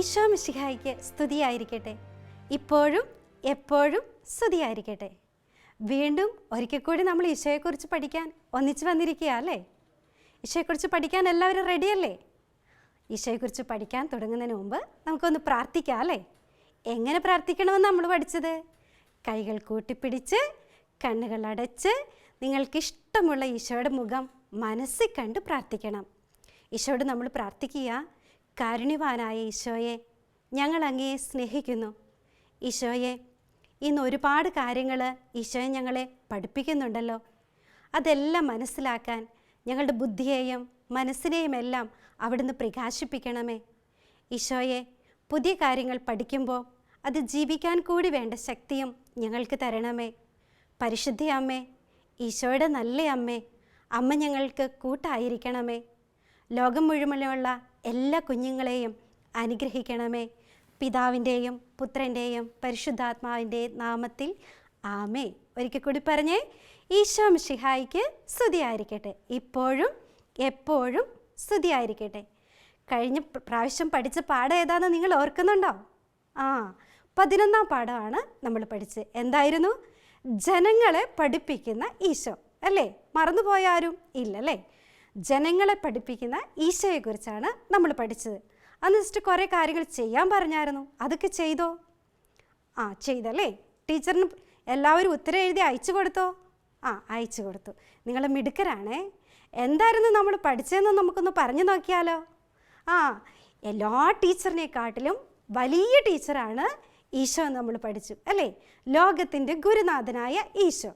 ഈശോ മിശിഹായിക്ക് സ്തുതിയായിരിക്കട്ടെ. ഇപ്പോഴും എപ്പോഴും സ്തുതിയായിരിക്കട്ടെ. വീണ്ടും ഒരിക്കൽ കൂടി നമ്മൾ ഈശോയെക്കുറിച്ച് പഠിക്കാൻ ഒന്നിച്ചു വന്നിരിക്കുക അല്ലേ? ഈശോയെക്കുറിച്ച് പഠിക്കാൻ എല്ലാവരും റെഡിയല്ലേ? ഈശോയെക്കുറിച്ച് പഠിക്കാൻ തുടങ്ങുന്നതിന് മുമ്പ് നമുക്കൊന്ന് പ്രാർത്ഥിക്കാം അല്ലേ? എങ്ങനെ പ്രാർത്ഥിക്കണമെന്ന് നമ്മൾ പഠിച്ചത്? കൈകൾ കൂട്ടിപ്പിടിച്ച് കണ്ണുകൾ അടച്ച് നിങ്ങൾക്കിഷ്ടമുള്ള ഈശോയുടെ മുഖം മനസ്സിൽ കണ്ട് പ്രാർത്ഥിക്കണം. ഈശോയോട് നമ്മൾ പ്രാർത്ഥിക്കുക കാരുണ്യവാനായ ഈശോയെ ഞങ്ങൾ അങ്ങയെ സ്നേഹിക്കുന്നു. ഈശോയെ ഇന്ന് ഒരുപാട് കാര്യങ്ങൾ ഈശോയെ ഞങ്ങളെ പഠിപ്പിക്കുന്നുണ്ടല്ലോ. അതെല്ലാം മനസ്സിലാക്കാൻ ഞങ്ങളുടെ ബുദ്ധിയെയും മനസ്സിനെയും എല്ലാം അവിടുന്ന് പ്രകാശിപ്പിക്കണമേ. ഈശോയെ പുതിയ കാര്യങ്ങൾ പഠിക്കുമ്പോൾ അത് ജീവിക്കാൻ കൂടി വേണ്ട ശക്തിയും ഞങ്ങൾക്ക് തരണമേ. പരിശുദ്ധി അമ്മേ ഈശോയുടെ നല്ല അമ്മേ അമ്മ ഞങ്ങൾക്ക് കൂട്ടായിരിക്കണമേ. ലോകം മുഴുവനുള്ള എല്ലാ കുഞ്ഞുങ്ങളെയും അനുഗ്രഹിക്കണമേ. പിതാവിന്റെയും പുത്രന്റെയും പരിശുദ്ധാത്മാവിന്റെ നാമത്തിൽ ആമേ ഒരിക്കൽ കൂടി പറഞ്ഞേ ഈശോ മിശിഹായിക്ക് സ്തുതിയായിരിക്കട്ടെ. ഇപ്പോഴും എപ്പോഴും സ്തുതിയായിരിക്കട്ടെ. കഴിഞ്ഞ പ്രാവശ്യം പഠിച്ച പാഠം ഏതാണെന്ന് നിങ്ങൾ ഓർക്കുന്നുണ്ടോ? ആ പതിനൊന്നാം പാഠമാണ് നമ്മൾ പഠിച്ചത്. എന്തായിരുന്നു? ജനങ്ങളെ പഠിപ്പിക്കുന്ന ഈശോ. അല്ലേ? മറന്നുപോയ ആരും ഇല്ലല്ലേ? ജനങ്ങളെ പഠിപ്പിക്കുന്ന ഈശോയെക്കുറിച്ചാണ് നമ്മൾ പഠിച്ചത്. അന്ന് ജസ്റ്റ് കുറേ കാര്യങ്ങൾ ചെയ്യാൻ പറഞ്ഞായിരുന്നു. അതൊക്കെ ചെയ്തോ? ആ ചെയ്തല്ലേ? ടീച്ചറിന് എല്ലാവരും ഉത്തരം എഴുതി അയച്ചു കൊടുത്തോ? ആ അയച്ചു കൊടുത്തു. നിങ്ങൾ മിടുക്കരാണേ. എന്തായിരുന്നു നമ്മൾ പഠിച്ചതെന്ന് നമുക്കൊന്ന് പറഞ്ഞു നോക്കിയാലോ? ആ എല്ലാ ടീച്ചറിനെക്കാട്ടിലും വലിയ ടീച്ചറാണ് ഈശോ നമ്മൾ പഠിച്ചു അല്ലേ? ലോകത്തിന്റെ ഗുരുനാഥനായ ഈശോ.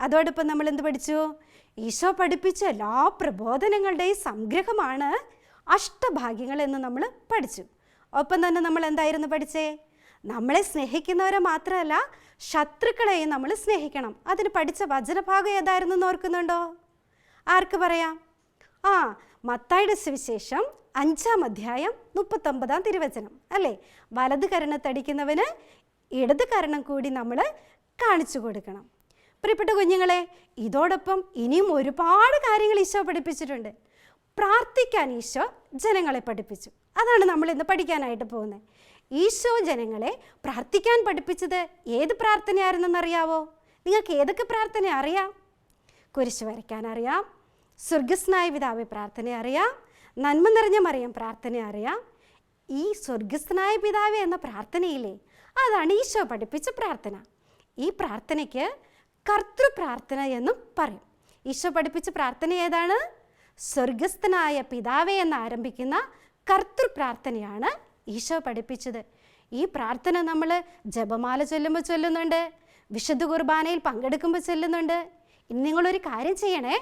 അതോടൊപ്പം നമ്മൾ എന്ത് പഠിച്ചു? ഈശോ പഠിപ്പിച്ച എല്ലാ പ്രബോധനങ്ങളുടെയും സംഗ്രഹമാണ് അഷ്ടഭാഗ്യങ്ങൾ എന്ന് നമ്മൾ പഠിച്ചു. ഒപ്പം തന്നെ നമ്മൾ എന്തായിരുന്നു പഠിച്ചേ? നമ്മളെ സ്നേഹിക്കുന്നവരെ മാത്രമല്ല ശത്രുക്കളെയും നമ്മൾ സ്നേഹിക്കണം. അതിന് പഠിച്ച വചനഭാഗം ഏതായിരുന്നു എന്ന് ഓർക്കുന്നുണ്ടോ? ആർക്ക് പറയാം? ആ മത്തായുടെ സുവിശേഷം അഞ്ചാം അധ്യായം മുപ്പത്തൊമ്പതാം തിരുവചനം. അല്ലേ? വലത് കരണത്തടിക്കുന്നവന് ഇടത് കരണം കൂടി നമ്മൾ കാണിച്ചു കൊടുക്കണം. പ്രിയപ്പെട്ട കുഞ്ഞുങ്ങളെ ഇതോടൊപ്പം ഇനിയും ഒരുപാട് കാര്യങ്ങൾ ഈശോ പഠിപ്പിച്ചിട്ടുണ്ട്. പ്രാർത്ഥിക്കാൻ ഈശോ ജനങ്ങളെ പഠിപ്പിച്ചു. അതാണ് നമ്മൾ ഇന്ന് പഠിക്കാനായിട്ട് പോകുന്നത്. ഈശോ ജനങ്ങളെ പ്രാർത്ഥിക്കാൻ പഠിപ്പിച്ചത് ഏത് പ്രാർത്ഥനയായിരുന്നെന്നറിയാവോ നിങ്ങൾക്ക് ഏതൊക്കെ പ്രാർത്ഥന അറിയാം? കുരിശ് വരയ്ക്കാൻ അറിയാം സ്വർഗസ്നായ പിതാവെ പ്രാർത്ഥന അറിയാം നന്മ നിറഞ്ഞ മറിയം പ്രാർത്ഥന അറിയാം. ഈ സ്വർഗസ്നായ പിതാവെ എന്ന പ്രാർത്ഥനയില്ലേ? അതാണ് ഈശോ പഠിപ്പിച്ച പ്രാർത്ഥന. ഈ പ്രാർത്ഥനയ്ക്ക് കർത്തൃ പ്രാർത്ഥന എന്നും പറയും. ഈശോ പഠിപ്പിച്ച പ്രാർത്ഥന ഏതാണ്? സ്വർഗസ്ഥനായ പിതാവെ എന്ന് ആരംഭിക്കുന്ന കർത്തൃ പ്രാർത്ഥനയാണ് ഈശോ പഠിപ്പിച്ചത്. ഈ പ്രാർത്ഥന നമ്മൾ ജപമാല ചൊല്ലുമ്പോൾ ചൊല്ലുന്നുണ്ട് വിശുദ്ധ കുർബാനയിൽ പങ്കെടുക്കുമ്പോൾ ചൊല്ലുന്നുണ്ട്. ഇനി നിങ്ങളൊരു കാര്യം ചെയ്യണേ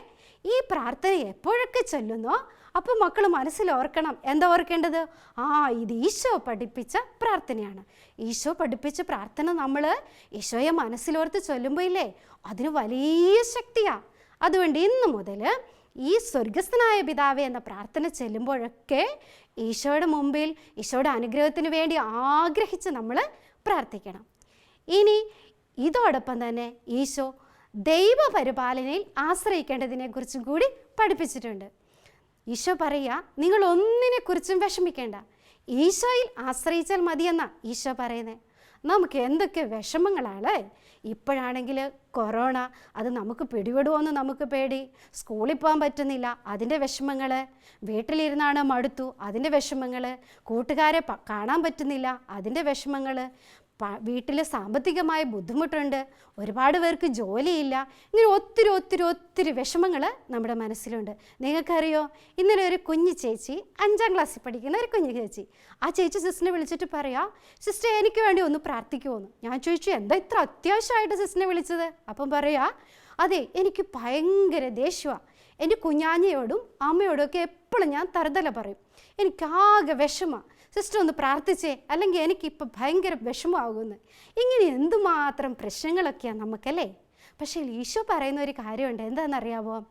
ഈ പ്രാർത്ഥന എപ്പോഴൊക്കെ ചൊല്ലുന്നോ അപ്പോൾ മക്കൾ മനസ്സിൽ ഓർക്കണം. എന്താ ഓർക്കേണ്ടത്? ആ ഇത് ഈശോ പഠിപ്പിച്ച പ്രാർത്ഥനയാണ്. ഈശോ പഠിപ്പിച്ച പ്രാർത്ഥന നമ്മൾ ഈശോയെ മനസ്സിലോർത്ത് ചൊല്ലുമ്പോൾ ഇല്ലേ? അതിന് വലിയ ശക്തിയാണ് അതുകൊണ്ട് ഇന്ന് മുതൽ ഈ സ്വർഗസ്ഥനായ പിതാവ് എന്ന പ്രാർത്ഥന ചെല്ലുമ്പോഴൊക്കെ ഈശോയുടെ മുമ്പിൽ ഈശോയുടെ അനുഗ്രഹത്തിന് വേണ്ടി ആഗ്രഹിച്ച് നമ്മൾ പ്രാർത്ഥിക്കണം. ഇനി ഇതോടൊപ്പം തന്നെ ഈശോ ദൈവപരിപാലനയിൽ ആശ്രയിക്കേണ്ടതിനെക്കുറിച്ചും കൂടി പഠിപ്പിച്ചിട്ടുണ്ട്. ഈശോ പറയുക നിങ്ങൾ ഒന്നിനെക്കുറിച്ചും വിഷമിക്കേണ്ട. ഈശോയിൽ ആശ്രയിച്ചാൽ മതിയെന്നാ ഈശോ പറയുന്നത് നമുക്ക് എന്തൊക്കെ വിഷമങ്ങളാണ്? ഇപ്പോഴാണെങ്കിൽ കൊറോണ അത് നമുക്ക് പിടിപെടുമോയെന്ന് നമുക്ക് പേടി. സ്കൂളിൽ പോകാൻ പറ്റുന്നില്ല അതിന്റെ വിഷമങ്ങൾ വീട്ടിലിരുന്നാണ് മടുത്തു അതിന്റെ വിഷമങ്ങൾ കൂട്ടുകാരെ കാണാൻ പറ്റുന്നില്ല അതിന്റെ വിഷമങ്ങൾ വീട്ടിൽ സാമ്പത്തികമായ ബുദ്ധിമുട്ടുണ്ട് ഒരുപാട് പേർക്ക് ജോലിയില്ല ഇങ്ങനെ ഒത്തിരി ഒത്തിരി ഒത്തിരി വിഷമങ്ങൾ നമ്മുടെ മനസ്സിലുണ്ട്. നിങ്ങൾക്കറിയോ? ഇന്നലെ ഒരു കുഞ്ഞു ചേച്ചി അഞ്ചാം ക്ലാസ്സിൽ പഠിക്കുന്ന ഒരു കുഞ്ഞു ചേച്ചി ആ ചേച്ചി സിസ്റ്ററിനെ വിളിച്ചിട്ട് പറയാം സിസ്റ്റർ എനിക്ക് വേണ്ടി ഒന്ന് പ്രാർത്ഥിക്കുമോന്ന് ഞാൻ ചോദിച്ചു എന്താ ഇത്ര അത്യാവശ്യമായിട്ട് സിസ്റ്ററിനെ വിളിച്ചത്? അപ്പം പറയാ അതെ എനിക്ക് ഭയങ്കര ദേഷ്യമാണ് എന്റെ കുഞ്ഞാഞ്ഞയോടും അമ്മയോടും ഒക്കെ എപ്പോഴും ഞാൻ തറുതല പറയും. എനിക്കാകെ വിഷമമാണ് സിസ്റ്റർ ഒന്ന് പ്രാർത്ഥിച്ചേ. അല്ലെങ്കിൽ എനിക്കിപ്പോൾ ഭയങ്കര വിഷമമാകുമെന്ന്. ഇങ്ങനെ എന്തുമാത്രം പ്രശ്നങ്ങളൊക്കെയാണ് നമുക്കല്ലേ? പക്ഷേ ഈശോ പറയുന്ന ഒരു കാര്യമുണ്ട്. എന്താണെന്നറിയാവോ?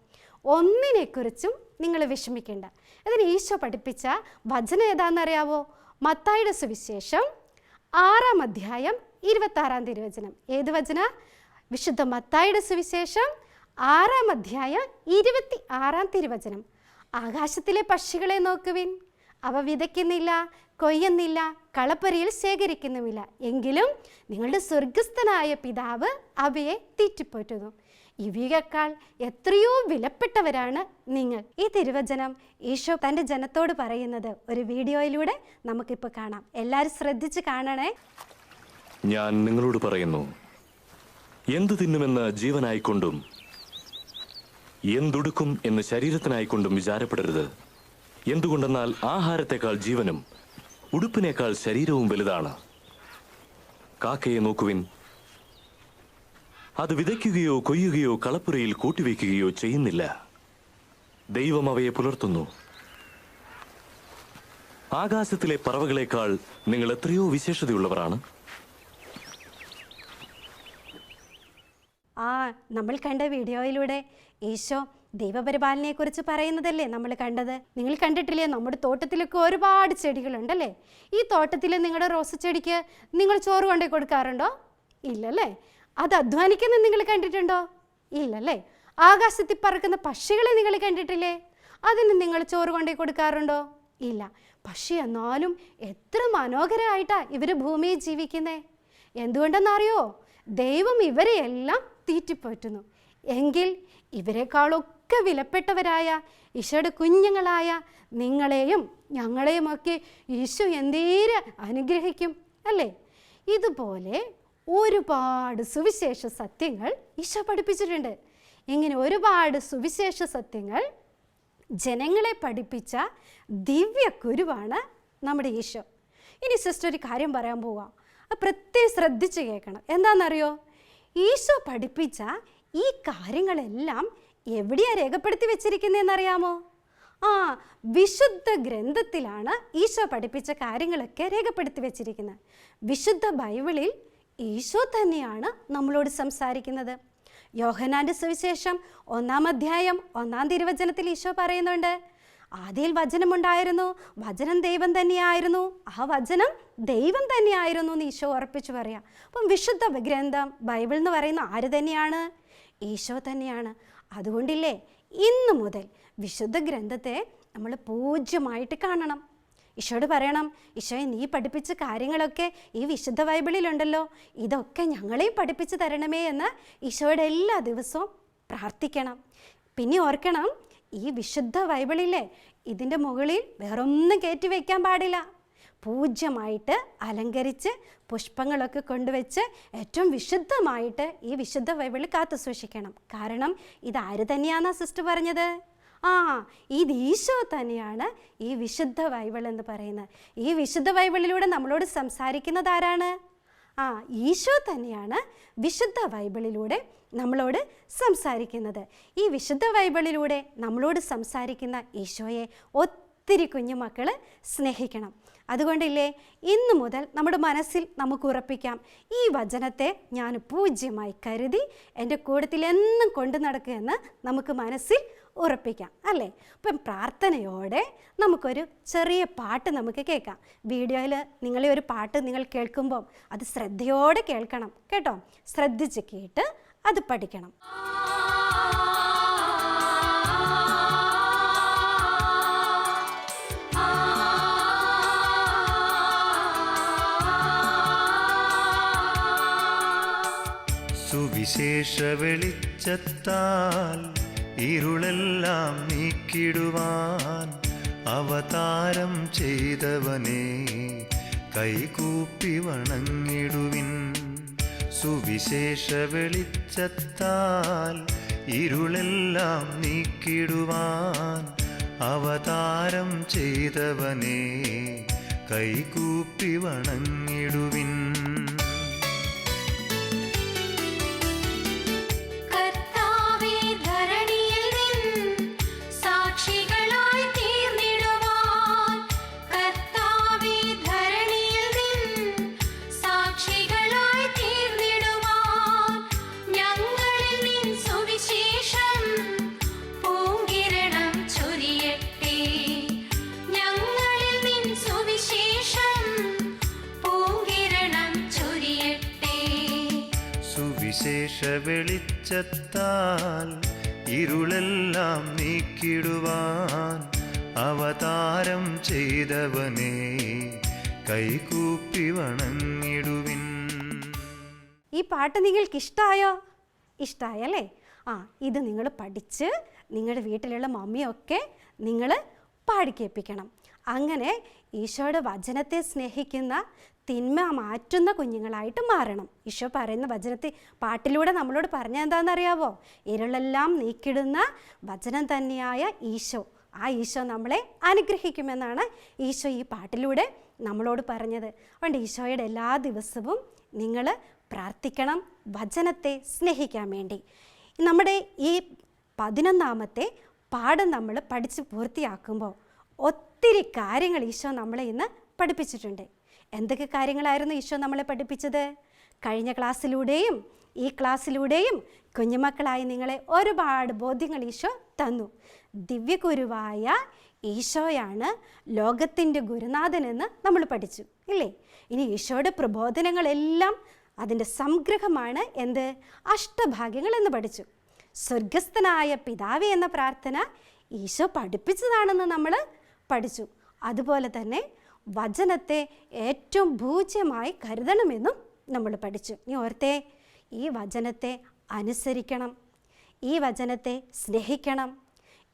ഒന്നിനെക്കുറിച്ചും നിങ്ങൾ വിഷമിക്കേണ്ട. അതിന് ഈശോ പഠിപ്പിച്ച വചനം ഏതാണെന്നറിയാവോ? മത്തായുടെ സുവിശേഷം ആറാം അധ്യായം ഇരുപത്താറാം തിരുവചനം. ഏത് വചന? വിശുദ്ധ മത്തായുടെ സുവിശേഷം ആറാം അധ്യായം ഇരുപത്തി ആറാം തിരുവചനം. ആകാശത്തിലെ പക്ഷികളെ നോക്കുവിൻ. അവ വിതയ്ക്കുന്നില്ല കൊയ്യുന്നില്ല കളപ്പുരയിൽ ശേഖരിക്കുന്നുമില്ല. എങ്കിലും നിങ്ങളുടെ സ്വർഗസ്ഥനായ പിതാവ് അവയെ തീറ്റിപ്പോറ്റുന്നു. ഇവയേക്കാൾ എത്രയോ വിലപ്പെട്ടവരാണ് നിങ്ങൾ. ഈ തിരുവചനം ഈശോ തന്റെ ജനത്തോട് പറയുന്നത് ഒരു വീഡിയോയിലൂടെ നമുക്കിപ്പോൾ കാണാം. എല്ലാവരും ശ്രദ്ധിച്ച് കാണണേ. ഞാൻ നിങ്ങളോട് പറയുന്നു എന്ത് തിന്നുമെന്ന് ജീവനായിക്കൊണ്ടും എന്തുടുക്കും എന്ന് ശരീരത്തിനായിക്കൊണ്ടും വിചാരപ്പെടരുത്. എന്തുകൊണ്ടെന്നാൽ ആഹാരത്തെക്കാൾ ജീവനും ഉടുപ്പിനേക്കാൾ ശരീരവും വലുതാണ്. കാക്കയെ നോക്കുവിൻ. അത് വിതയ്ക്കുകയോ കൊയ്യുകയോ കളപ്പുരയിൽ കൂട്ടിവെക്കുകയോ ചെയ്യുന്നില്ല. ദൈവം അവയെ പുലർത്തുന്നു. ആകാശത്തിലെ പറവകളേക്കാൾ നിങ്ങൾ എത്രയോ വിശേഷതയുള്ളവരാണ്. ആ നമ്മൾ കണ്ട വീഡിയോയിലൂടെ ഈശോ ദൈവപരിപാലനയെക്കുറിച്ച് പറയുന്നതല്ലേ നമ്മൾ കണ്ടത്? നിങ്ങൾ കണ്ടിട്ടില്ലേ? നമ്മുടെ തോട്ടത്തിലൊക്കെ ഒരുപാട് ചെടികളുണ്ടല്ലേ? ഈ തോട്ടത്തിൽ നിങ്ങളുടെ റോസ് ചെടിക്ക് നിങ്ങൾ ചോറ് കൊണ്ടേ കൊടുക്കാറുണ്ടോ? ഇല്ലല്ലേ? അത് അധ്വാനിക്കുന്ന നിങ്ങൾ കണ്ടിട്ടുണ്ടോ? ഇല്ലല്ലേ? ആകാശത്തിൽ പറക്കുന്ന പക്ഷികളെ നിങ്ങൾ കണ്ടിട്ടില്ലേ? അതിന് നിങ്ങൾ ചോറ് കൊണ്ടേ കൊടുക്കാറുണ്ടോ? ഇല്ല. പക്ഷേ എന്നാലും എത്ര മനോഹരമായിട്ടാ ഇവർ ഭൂമിയിൽ ജീവിക്കുന്നേ. എന്തുകൊണ്ടെന്നറിയോ? ദൈവം ഇവരെയെല്ലാം തീറ്റിപ്പോറ്റുന്നു. എങ്കിൽ ഇവരെക്കാളൊക്കെ വിലപ്പെട്ടവരായ ഈശോയുടെ കുഞ്ഞുങ്ങളായ നിങ്ങളെയും ഞങ്ങളെയും ഒക്കെ ഈശോ എന്തേരെ അനുഗ്രഹിക്കും അല്ലേ? ഇതുപോലെ ഒരുപാട് സുവിശേഷ സത്യങ്ങൾ ഈശോ പഠിപ്പിച്ചിട്ടുണ്ട്. ഇങ്ങനെ ഒരുപാട് സുവിശേഷ സത്യങ്ങൾ ജനങ്ങളെ പഠിപ്പിച്ച ദിവ്യ ഗുരുവാണ് നമ്മുടെ ഈശോ. ഇനി സിസ്റ്റർ ഒരു കാര്യം പറയാൻ പോവാം. അത് പ്രത്യേകം ശ്രദ്ധിച്ച് കേൾക്കണം. എന്താണെന്നറിയോ? ഈശോ പഠിപ്പിച്ച ഈ കാര്യങ്ങളെല്ലാം എവിടെയാണ് രേഖപ്പെടുത്തി വെച്ചിരിക്കുന്നതെന്നറിയാമോ? ആ വിശുദ്ധ ഗ്രന്ഥത്തിലാണ് ഈശോ പഠിപ്പിച്ച കാര്യങ്ങളൊക്കെ രേഖപ്പെടുത്തി വെച്ചിരിക്കുന്നത്. വിശുദ്ധ ബൈബിളിൽ ഈശോ തന്നെയാണ് നമ്മളോട് സംസാരിക്കുന്നത്. യോഹനാന്റെ സുവിശേഷം ഒന്നാം അധ്യായം ഒന്നാം തിരുവചനത്തിൽ ഈശോ പറയുന്നുണ്ട് ആദ്യയിൽ വചനമുണ്ടായിരുന്നു വചനം ദൈവം തന്നെയായിരുന്നു ആ വചനം ദൈവം തന്നെയായിരുന്നു എന്ന് ഈശോ ഉറപ്പിച്ചു പറയാം. അപ്പം വിശുദ്ധ ഗ്രന്ഥം ബൈബിൾ എന്ന് പറയുന്ന ആര് തന്നെയാണ്? ഈശോ തന്നെയാണ്. അതുകൊണ്ടില്ലേ? ഇന്ന് മുതൽ വിശുദ്ധ ഗ്രന്ഥത്തെ നമ്മൾ പൂജ്യമായിട്ട് കാണണം. ഈശോട് പറയണം ഈശോയെ നീ പഠിപ്പിച്ച കാര്യങ്ങളൊക്കെ ഈ വിശുദ്ധ ബൈബിളിലുണ്ടല്ലോ. ഇതൊക്കെ ഞങ്ങളെയും പഠിപ്പിച്ചു തരണമേ എന്ന് ഈശോയുടെ എല്ലാ ദിവസവും പ്രാർത്ഥിക്കണം. പിന്നെ ഓർക്കണം ഈ വിശുദ്ധ ബൈബിളിലെ ഇതിന്റെ മുകളിൽ വേറൊന്നും കയറ്റി വയ്ക്കാൻ പാടില്ല. പൂജ്യമായിട്ട് അലങ്കരിച്ച് പുഷ്പങ്ങളൊക്കെ കൊണ്ടുവച്ച് ഏറ്റവും വിശുദ്ധമായിട്ട് ഈ വിശുദ്ധ ബൈബിളിൽ കാത്തു സൂക്ഷിക്കണം. കാരണം ഇത് ആര് തന്നെയാണെന്നാ സിസ്റ്റർ പറഞ്ഞത്? ആ ഇത് ഈശോ തന്നെയാണ് ഈ വിശുദ്ധ ബൈബിൾ എന്ന് പറയുന്നത്. ഈ വിശുദ്ധ ബൈബിളിലൂടെ നമ്മളോട് സംസാരിക്കുന്നത് ആരാണ്? ആ ഈശോ തന്നെയാണ് വിശുദ്ധ ബൈബിളിലൂടെ നമ്മളോട് സംസാരിക്കുന്നത്. ഈ വിശുദ്ധ ബൈബിളിലൂടെ നമ്മളോട് സംസാരിക്കുന്ന ഈശോയെ ഒത്തിരി കുഞ്ഞുമക്കൾ സ്നേഹിക്കണം. അതുകൊണ്ടില്ലേ? ഇന്നു മുതൽ നമ്മുടെ മനസ്സിൽ നമുക്ക് ഉറപ്പിക്കാം. ഈ വചനത്തെ ഞാൻ പൂജ്യമായി കരുതി എന്റെ കൂടത്തിൽ എന്നും കൊണ്ടു നടക്കുമെന്ന് നമുക്ക് മനസ്സിൽ ഉറപ്പിക്കാം അല്ലേ? ഇപ്പം പ്രാർത്ഥനയോടെ നമുക്കൊരു ചെറിയ പാട്ട് നമുക്ക് കേൾക്കാം. വീഡിയോയിൽ നിങ്ങളെ ഒരു പാട്ട് നിങ്ങൾ കേൾക്കുമ്പം അത് ശ്രദ്ധയോടെ കേൾക്കണം കേട്ടോ? ശ്രദ്ധിച്ച് കേട്ട് അത് പഠിക്കണം. സുവിശേഷ വെളിച്ചത്താൽ ഇരുളെല്ലാം നീക്കിടുവാൻ അവതാരം ചെയ്തവനെ കൈകൂപ്പി വണങ്ങിടുവിൻ. സുവിശേഷ വെളിച്ചത്താൽ ഇരുളെല്ലാം നീക്കിടുവാൻ അവതാരം ചെയ്തവനെ കൈകൂപ്പി വണങ്ങിടുവിൻ. വെളിച്ചത്താൽ ഇരുളെല്ലാം നീക്കിടുവാൻ അവ അവതാരം ചെയ്തവനെ കൈകൂപ്പി വണങ്ങിടുവിൻ. ഈ പാട്ട് നിങ്ങൾക്ക് ഇഷ്ടമായോ ഇഷ്ടമായല്ലേ ആ ഇത് നിങ്ങൾ പഠിച്ച് നിങ്ങളുടെ വീട്ടിലുള്ള മമ്മിയൊക്കെ നിങ്ങൾ പാടിക്കേൽപ്പിക്കണം അങ്ങനെ ഈശോയുടെ വചനത്തെ സ്നേഹിക്കുന്ന തിന്മ മാറ്റുന്ന കുഞ്ഞുങ്ങളായിട്ട് മാറണം. ഈശോ പറയുന്ന വചനത്തെ പാട്ടിലൂടെ നമ്മളോട് പറഞ്ഞ എന്താണെന്നറിയാവോ? ഇരുളെല്ലാം നീക്കിടുന്ന വചനം തന്നെയായ ഈശോ. ആ ഈശോ നമ്മളെ അനുഗ്രഹിക്കുമെന്നാണ് ഈശോ ഈ പാട്ടിലൂടെ നമ്മളോട് പറഞ്ഞത്. അതുകൊണ്ട് ഈശോയുടെ എല്ലാ ദിവസവും നിങ്ങൾ പ്രാർത്ഥിക്കണം വചനത്തെ സ്നേഹിക്കാൻ വേണ്ടി. നമ്മുടെ ഈ പതിനൊന്നാമത്തെ പാഠം നമ്മൾ പഠിച്ച് പൂർത്തിയാക്കുമ്പോൾ ഒത്തിരി കാര്യങ്ങൾ ഈശോ നമ്മളെ ഇന്ന് പഠിപ്പിച്ചിട്ടുണ്ട്. എന്തൊക്കെ കാര്യങ്ങളായിരുന്നു ഈശോ നമ്മളെ പഠിപ്പിച്ചത്? കഴിഞ്ഞ ക്ലാസ്സിലൂടെയും ഈ ക്ലാസ്സിലൂടെയും കുഞ്ഞുമക്കളായി നിങ്ങളെ ഒരുപാട് ബോധ്യങ്ങൾ ഈശോ തന്നു. ദിവ്യഗുരുവായ ഈശോയാണ് ലോകത്തിന്റെ ഗുരുനാഥനെന്ന് നമ്മൾ പഠിച്ചു ഇല്ലേ? ഇനി ഈശോയുടെ പ്രബോധനങ്ങളെല്ലാം അതിന്റെ സംഗ്രഹമാണ് എന്ത്? അഷ്ടഭാഗ്യങ്ങൾ എന്ന് പഠിച്ചു. സ്വർഗസ്ഥനായ പിതാവേ എന്ന പ്രാർത്ഥന ഈശോ പഠിപ്പിച്ചതാണെന്ന് നമ്മൾ പഠിച്ചു. അതുപോലെ തന്നെ വചനത്തെ ഏറ്റവും പൂജ്യമായി കരുതണമെന്നും നമ്മൾ പഠിച്ചു. ഇനി ഓർത്തെ ഈ വചനത്തെ അനുസരിക്കണം ഈ വചനത്തെ സ്നേഹിക്കണം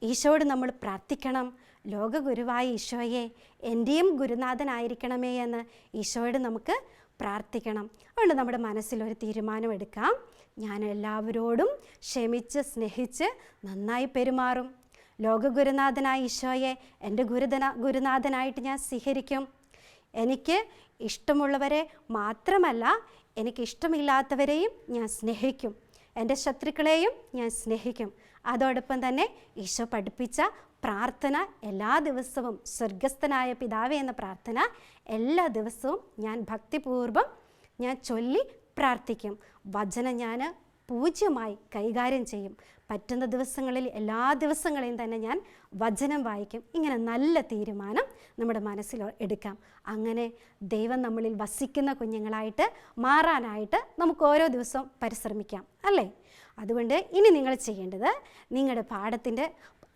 ഈശോയോട് നമ്മൾ പ്രാർത്ഥിക്കണം. ലോകഗുരുവായ ഈശോയെ എന്റെയും ഗുരുനാഥനായിരിക്കണമേ എന്ന് ഈശോയോട് നമുക്ക് പ്രാർത്ഥിക്കണം. അതുകൊണ്ട് നമ്മുടെ മനസ്സിലൊരു തീരുമാനമെടുക്കാം. ഞാൻ എല്ലാവരോടും ക്ഷമിച്ച് സ്നേഹിച്ച് നന്നായി പെരുമാറും. ലോകഗുരുനാഥനായ ഈശോയെ എന്റെ ഗുരുദന ഗുരുനാഥനായിട്ട് ഞാൻ സ്വീകരിക്കും. എനിക്ക് ഇഷ്ടമുള്ളവരെ മാത്രമല്ല എനിക്ക് ഇഷ്ടമില്ലാത്തവരെയും ഞാൻ സ്നേഹിക്കും. എന്റെ ശത്രുക്കളെയും ഞാൻ സ്നേഹിക്കും. അതോടൊപ്പം തന്നെ ഈശോ പഠിപ്പിച്ച പ്രാർത്ഥന എല്ലാ ദിവസവും സ്വർഗസ്ഥനായ പിതാവേ എന്ന പ്രാർത്ഥന എല്ലാ ദിവസവും ഞാൻ ഭക്തിപൂർവം ഞാൻ ചൊല്ലി പ്രാർത്ഥിക്കും. വചനം ഞാൻ പൂജ്യമായി കൈകാര്യം ചെയ്യും. പറ്റുന്ന ദിവസങ്ങളിൽ എല്ലാ ദിവസങ്ങളെയും തന്നെ ഞാൻ വചനം വായിക്കും. ഇങ്ങനെ നല്ല തീരുമാനം നമ്മുടെ മനസ്സിൽ എടുക്കാം. അങ്ങനെ ദൈവം നമ്മളിൽ വസിക്കുന്ന കുഞ്ഞുങ്ങളായിട്ട് മാറാനായിട്ട് നമുക്ക് ഓരോ ദിവസവും പരിശ്രമിക്കാം അല്ലേ? അതുകൊണ്ട് ഇനി നിങ്ങൾ ചെയ്യേണ്ടത് നിങ്ങളുടെ പാഠത്തിന്റെ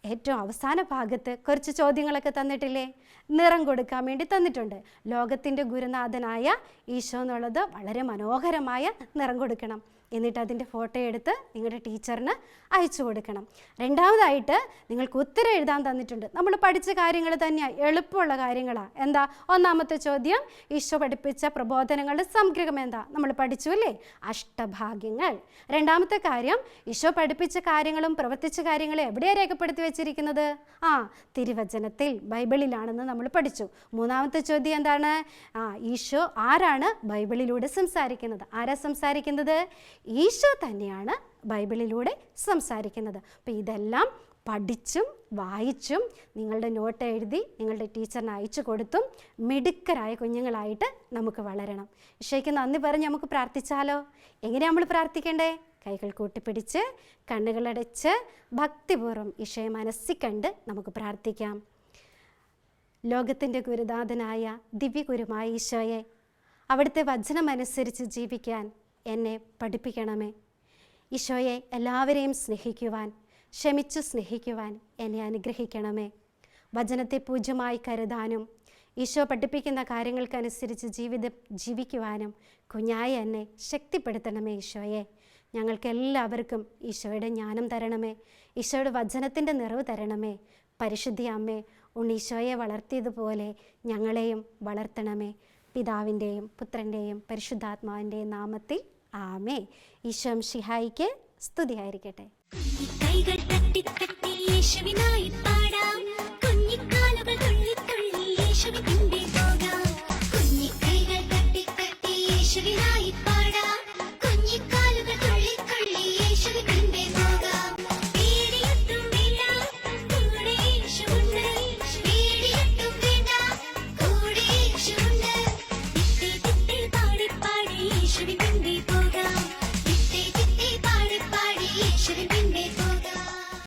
ഏറ്റവും അവസാന ഭാഗത്ത് കുറച്ച് ചോദ്യങ്ങളൊക്കെ തന്നിട്ടില്ലേ? നിറം കൊടുക്കാൻ വേണ്ടി തന്നിട്ടുണ്ട്. ലോകത്തിന്റെ ഗുരുനാഥനായ ഈശോ എന്നുള്ളത് വളരെ മനോഹരമായ നിറം കൊടുക്കണം. എന്നിട്ട് അതിന്റെ ഫോട്ടോ എടുത്ത് നിങ്ങളുടെ ടീച്ചറിന് അയച്ചു കൊടുക്കണം. രണ്ടാമതായിട്ട് നിങ്ങൾക്ക് ഉത്തരം എഴുതാൻ തന്നിട്ടുണ്ട്. നമ്മൾ പഠിച്ച കാര്യങ്ങൾ തന്നെയാണ് എളുപ്പമുള്ള കാര്യങ്ങളാണ് എന്താ? ഒന്നാമത്തെ ചോദ്യം ഈശോ പഠിപ്പിച്ച പ്രബോധനങ്ങളുടെ സംഗ്രഹം എന്താ? നമ്മൾ പഠിച്ചു അല്ലേ? അഷ്ടഭാഗ്യങ്ങൾ. രണ്ടാമത്തെ കാര്യം ഈശോ പഠിപ്പിച്ച കാര്യങ്ങളും പ്രവർത്തിച്ച കാര്യങ്ങളും എവിടെയാണ് രേഖപ്പെടുത്തി വെച്ചിരിക്കുന്നത്? ആ തിരുവചനത്തിൽ ബൈബിളിലാണെന്ന് നമ്മൾ പഠിച്ചു. മൂന്നാമത്തെ ചോദ്യം എന്താണ്? ആ ഈശോ ആരാണ് ബൈബിളിലൂടെ സംസാരിക്കുന്നത്? ആരാ സംസാരിക്കുന്നത്? ഈശോ തന്നെയാണ് ബൈബിളിലൂടെ സംസാരിക്കുന്നത്. അപ്പോൾ ഇതെല്ലാം പഠിച്ചും വായിച്ചും നിങ്ങളുടെ നോട്ട് എഴുതി നിങ്ങളുടെ ടീച്ചറിന് അയച്ചു കൊടുത്തും മിടുക്കരായ കുഞ്ഞുങ്ങളായിട്ട് നമുക്ക് വളരണം. ഈശോയ്ക്ക് നന്ദി പറഞ്ഞ് നമുക്ക് പ്രാർത്ഥിച്ചാലോ? എങ്ങനെയാണ് നമ്മൾ പ്രാർത്ഥിക്കേണ്ടേ? കൈകൾ കൂട്ടിപ്പിടിച്ച് കണ്ണുകളടച്ച് ഭക്തിപൂർവം ഈശോയെ മനസ്സിൽ കണ്ട് നമുക്ക് പ്രാർത്ഥിക്കാം. ലോകത്തിന്റെ ഗുരുനാഥനായ ദിവ്യഗുരുമായ ഈശോയെ അവിടുത്തെ വചനമനുസരിച്ച് ജീവിക്കാൻ എന്നെ പഠിപ്പിക്കണമേ. ഈശോയെ എല്ലാവരെയും സ്നേഹിക്കുവാൻ ക്ഷമിച്ചു സ്നേഹിക്കുവാൻ എന്നെ അനുഗ്രഹിക്കണമേ. വചനത്തെ പൂജ്യമായി കരുതാനും ഈശോ പഠിപ്പിക്കുന്ന കാര്യങ്ങൾക്കനുസരിച്ച് ജീവിതം ജീവിക്കുവാനും കുഞ്ഞായ എന്നെ ശക്തിപ്പെടുത്തണമേ ഈശോയെ. ഞങ്ങൾക്ക് എല്ലാവർക്കും ഈശോയുടെ ജ്ഞാനം തരണമേ ഈശോയുടെ വചനത്തിന്റെ നിറവ് തരണമേ. പരിശുദ്ധി അമ്മേ ഉണ്ണീശോയെ വളർത്തിയതുപോലെ ഞങ്ങളെയും വളർത്തണമേ. പിതാവിന്റെയും പുത്രന്റെയും പരിശുദ്ധാത്മാവിന്റെയും നാമത്തിൽ ആമേ. ഈശോം ഷിഹായിക്ക് സ്തുതിയായിരിക്കട്ടെ. കൈകൾ തട്ടി തട്ടി യേശുവിനായി